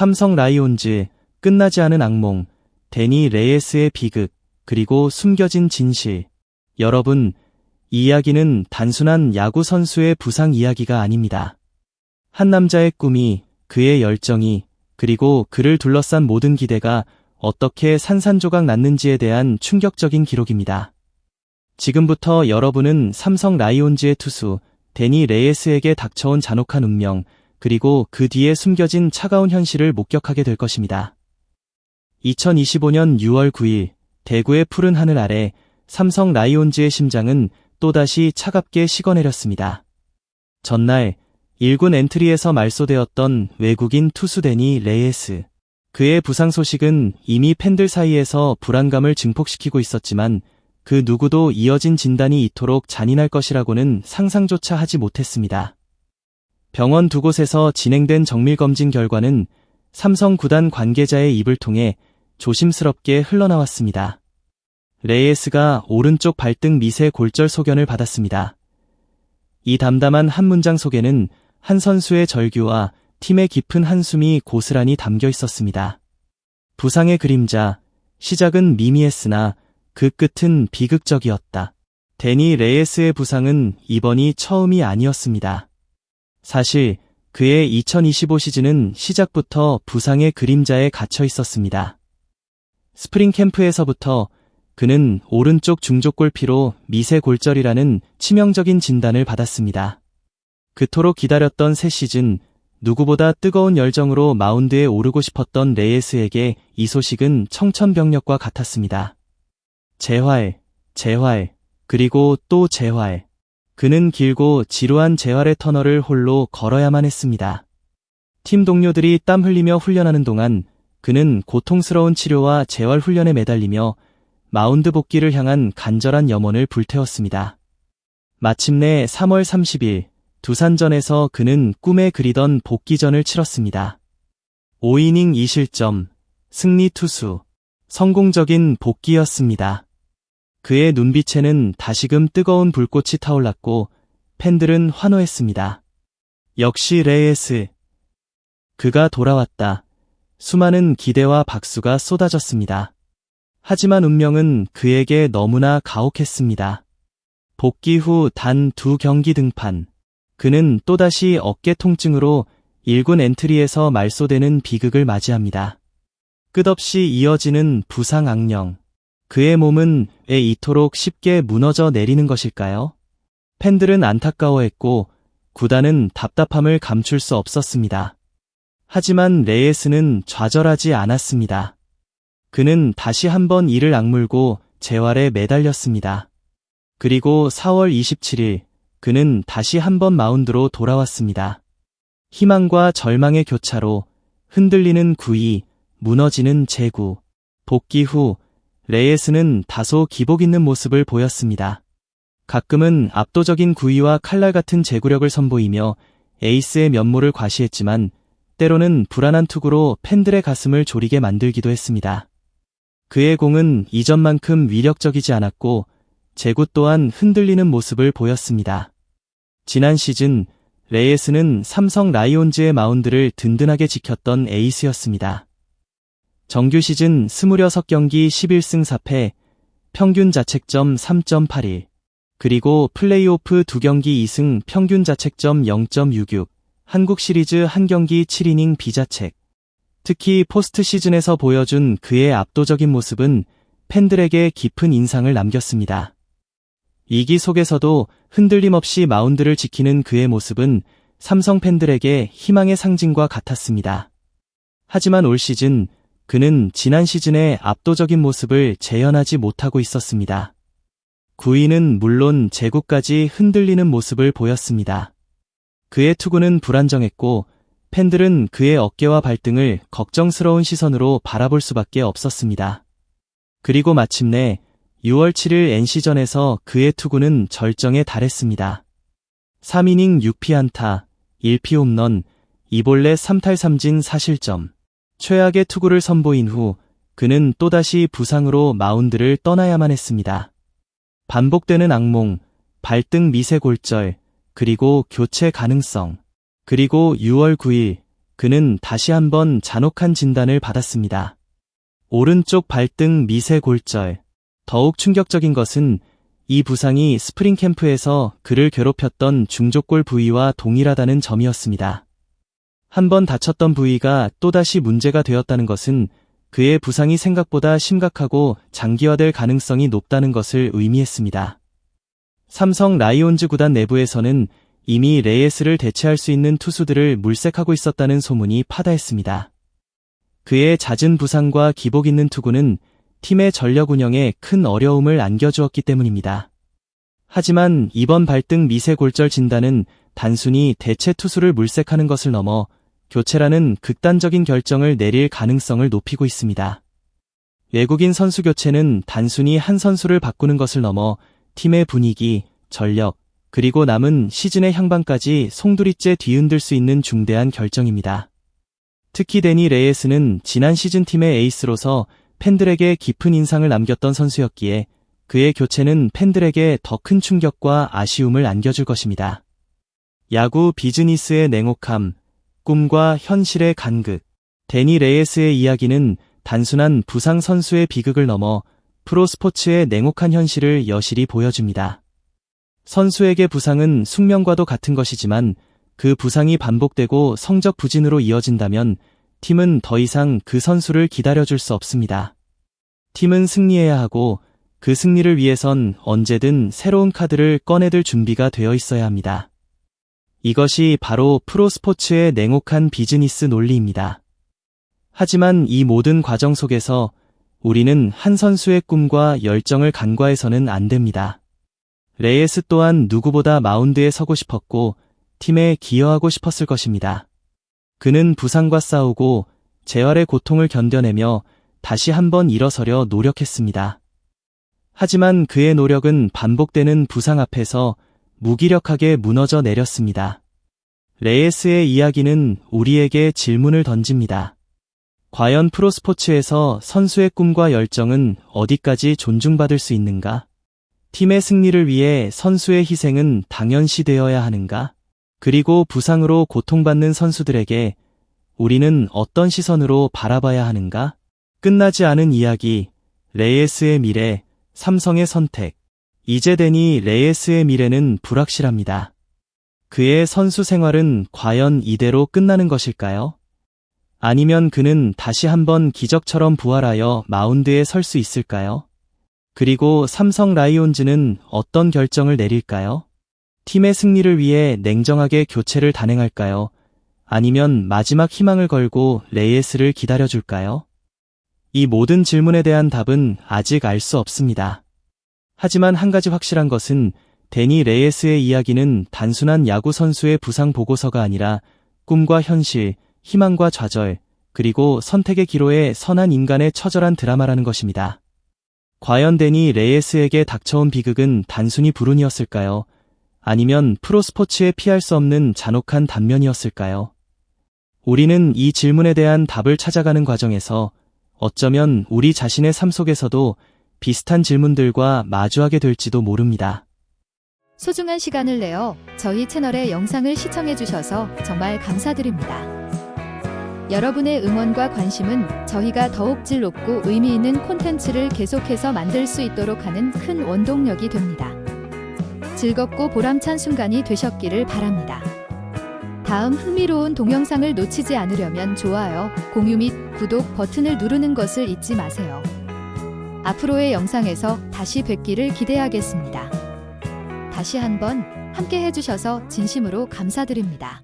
삼성 라이온즈, 끝나지 않은 악몽, 데니 레예스의 비극, 그리고 숨겨진 진실. 여러분, 이 이야기는 단순한 야구 선수의 부상 이야기가 아닙니다. 한 남자의 꿈이, 그의 열정이, 그리고 그를 둘러싼 모든 기대가 어떻게 산산조각 났는지에 대한 충격적인 기록입니다. 지금부터 여러분은 삼성 라이온즈의 투수, 데니 레예스에게 닥쳐온 잔혹한 운명, 그리고 그 뒤에 숨겨진 차가운 현실을 목격하게 될 것입니다. 2025년 6월 9일, 대구의 푸른 하늘 아래 삼성 라이온즈의 심장은 또다시 차갑게 식어내렸습니다. 전날 1군 엔트리에서 말소되었던 외국인 투수 데니 레예스. 그의 부상 소식은 이미 팬들 사이에서 불안감을 증폭시키고 있었지만 그 누구도 이어진 진단이 이토록 잔인할 것이라고는 상상조차 하지 못했습니다. 병원 두 곳에서 진행된 정밀검진 결과는 삼성 구단 관계자의 입을 통해 조심스럽게 흘러나왔습니다. 레이에스가 오른쪽 발등 미세 골절 소견을 받았습니다. 이 담담한 한 문장 속에는 한 선수의 절규와 팀의 깊은 한숨이 고스란히 담겨 있었습니다. 부상의 그림자, 시작은 미미했으나 그 끝은 비극적이었다. 데니 레이에스의 부상은 이번이 처음이 아니었습니다. 사실 그의 2025 시즌은 시작부터 부상의 그림자에 갇혀 있었습니다. 스프링 캠프에서부터 그는 오른쪽 중족골피로 미세 골절이라는 치명적인 진단을 받았습니다. 그토록 기다렸던 새 시즌, 누구보다 뜨거운 열정으로 마운드에 오르고 싶었던 레이스에게 이 소식은 청천벽력과 같았습니다. 재활, 재활, 그리고 또 재활. 그는 길고 지루한 재활의 터널을 홀로 걸어야만 했습니다. 팀 동료들이 땀 흘리며 훈련하는 동안 그는 고통스러운 치료와 재활 훈련에 매달리며 마운드 복귀를 향한 간절한 염원을 불태웠습니다. 마침내 3월 30일 두산전에서 그는 꿈에 그리던 복귀전을 치렀습니다. 5이닝 2실점, 승리 투수, 성공적인 복귀였습니다. 그의 눈빛에는 다시금 뜨거운 불꽃이 타올랐고 팬들은 환호했습니다. 역시 레이에스. 그가 돌아왔다. 수많은 기대와 박수가 쏟아졌습니다. 하지만 운명은 그에게 너무나 가혹했습니다. 복귀 후 단 두 경기 등판. 그는 또다시 어깨 통증으로 1군 엔트리에서 말소되는 비극을 맞이합니다. 끝없이 이어지는 부상 악령. 그의 몸은 왜 이토록 쉽게 무너져 내리는 것일까요? 팬들은 안타까워했고 구단은 답답함을 감출 수 없었습니다. 하지만 레이스는 좌절하지 않았습니다. 그는 다시 한번 이를 악물고 재활에 매달렸습니다. 그리고 4월 27일 그는 다시 한번 마운드로 돌아왔습니다. 희망과 절망의 교차로 흔들리는 구위, 무너지는 제구, 복귀 후 레이에스는 다소 기복 있는 모습을 보였습니다. 가끔은 압도적인 구위와 칼날 같은 제구력을 선보이며 에이스의 면모를 과시했지만 때로는 불안한 투구로 팬들의 가슴을 졸이게 만들기도 했습니다. 그의 공은 이전만큼 위력적이지 않았고 제구 또한 흔들리는 모습을 보였습니다. 지난 시즌 레이에스는 삼성 라이온즈의 마운드를 든든하게 지켰던 에이스였습니다. 정규 시즌 26경기 11승 4패, 평균 자책점 3.81, 그리고 플레이오프 2경기 2승 평균 자책점 0.66, 한국 시리즈 1경기 7이닝 비자책. 특히 포스트 시즌에서 보여준 그의 압도적인 모습은 팬들에게 깊은 인상을 남겼습니다. 이기 속에서도 흔들림 없이 마운드를 지키는 그의 모습은 삼성 팬들에게 희망의 상징과 같았습니다. 하지만 올 시즌 그는 지난 시즌의 압도적인 모습을 재현하지 못하고 있었습니다. 구위는 물론 제구까지 흔들리는 모습을 보였습니다. 그의 투구는 불안정했고 팬들은 그의 어깨와 발등을 걱정스러운 시선으로 바라볼 수밖에 없었습니다. 그리고 마침내 6월 7일 NC전에서 그의 투구는 절정에 달했습니다. 3이닝 6피안타, 1피 홈런, 2볼넷 3탈 3진 4실점. 최악의 투구를 선보인 후 그는 또다시 부상으로 마운드를 떠나야만 했습니다. 반복되는 악몽, 발등 미세 골절, 그리고 교체 가능성. 그리고 6월 9일, 그는 다시 한번 잔혹한 진단을 받았습니다. 오른쪽 발등 미세 골절. 더욱 충격적인 것은 이 부상이 스프링 캠프에서 그를 괴롭혔던 중족골 부위와 동일하다는 점이었습니다. 한번 다쳤던 부위가 또다시 문제가 되었다는 것은 그의 부상이 생각보다 심각하고 장기화될 가능성이 높다는 것을 의미했습니다. 삼성 라이온즈 구단 내부에서는 이미 레이스를 대체할 수 있는 투수들을 물색하고 있었다는 소문이 파다했습니다. 그의 잦은 부상과 기복 있는 투구는 팀의 전력 운영에 큰 어려움을 안겨주었기 때문입니다. 하지만 이번 발등 미세 골절 진단은 단순히 대체 투수를 물색하는 것을 넘어 교체라는 극단적인 결정을 내릴 가능성을 높이고 있습니다. 외국인 선수 교체는 단순히 한 선수를 바꾸는 것을 넘어 팀의 분위기, 전력, 그리고 남은 시즌의 향방까지 송두리째 뒤흔들 수 있는 중대한 결정입니다. 특히 데니 레이스는 지난 시즌 팀의 에이스로서 팬들에게 깊은 인상을 남겼던 선수였기에 그의 교체는 팬들에게 더 큰 충격과 아쉬움을 안겨줄 것입니다. 야구 비즈니스의 냉혹함, 꿈과 현실의 간극. 데니 레이스의 이야기는 단순한 부상 선수의 비극을 넘어 프로 스포츠의 냉혹한 현실을 여실히 보여줍니다. 선수에게 부상은 숙명과도 같은 것이지만 그 부상이 반복되고 성적 부진으로 이어진다면 팀은 더 이상 그 선수를 기다려줄 수 없습니다. 팀은 승리해야 하고 그 승리를 위해선 언제든 새로운 카드를 꺼내들 준비가 되어 있어야 합니다. 이것이 바로 프로 스포츠의 냉혹한 비즈니스 논리입니다. 하지만 이 모든 과정 속에서 우리는 한 선수의 꿈과 열정을 간과해서는 안 됩니다. 레이스 또한 누구보다 마운드에 서고 싶었고 팀에 기여하고 싶었을 것입니다. 그는 부상과 싸우고 재활의 고통을 견뎌내며 다시 한번 일어서려 노력했습니다. 하지만 그의 노력은 반복되는 부상 앞에서 무기력하게 무너져 내렸습니다. 레이스의 이야기는 우리에게 질문을 던집니다. 과연 프로스포츠에서 선수의 꿈과 열정은 어디까지 존중받을 수 있는가? 팀의 승리를 위해 선수의 희생은 당연시 되어야 하는가? 그리고 부상으로 고통받는 선수들에게 우리는 어떤 시선으로 바라봐야 하는가? 끝나지 않은 이야기, 레이스의 미래, 삼성의 선택. 이제 되니 레이스의 미래는 불확실합니다. 그의 선수 생활은 과연 이대로 끝나는 것일까요? 아니면 그는 다시 한번 기적처럼 부활하여 마운드에 설 수 있을까요? 그리고 삼성 라이온즈는 어떤 결정을 내릴까요? 팀의 승리를 위해 냉정하게 교체를 단행할까요? 아니면 마지막 희망을 걸고 레이에스를 기다려줄까요? 이 모든 질문에 대한 답은 아직 알 수 없습니다. 하지만 한 가지 확실한 것은 데니 레이에스의 이야기는 단순한 야구 선수의 부상 보고서가 아니라 꿈과 현실, 희망과 좌절, 그리고 선택의 기로에 선한 인간의 처절한 드라마라는 것입니다. 과연 데니 레이에스에게 닥쳐온 비극은 단순히 불운이었을까요? 아니면 프로스포츠에 피할 수 없는 잔혹한 단면이었을까요? 우리는 이 질문에 대한 답을 찾아가는 과정에서 어쩌면 우리 자신의 삶 속에서도 비슷한 질문들과 마주하게 될지도 모릅니다. 소중한 시간을 내어 저희 채널의 영상을 시청해주셔서 정말 감사드립니다. 여러분의 응원과 관심은 저희가 더욱 질 높고 의미 있는 콘텐츠를 계속해서 만들 수 있도록 하는 큰 원동력이 됩니다. 즐겁고 보람찬 순간이 되셨기를 바랍니다. 다음 흥미로운 동영상을 놓치지 않으려면 좋아요, 공유 및 구독 버튼을 누르는 것을 잊지 마세요. 앞으로의 영상에서 다시 뵙기를 기대하겠습니다. 다시 한번 함께 해주셔서 진심으로 감사드립니다.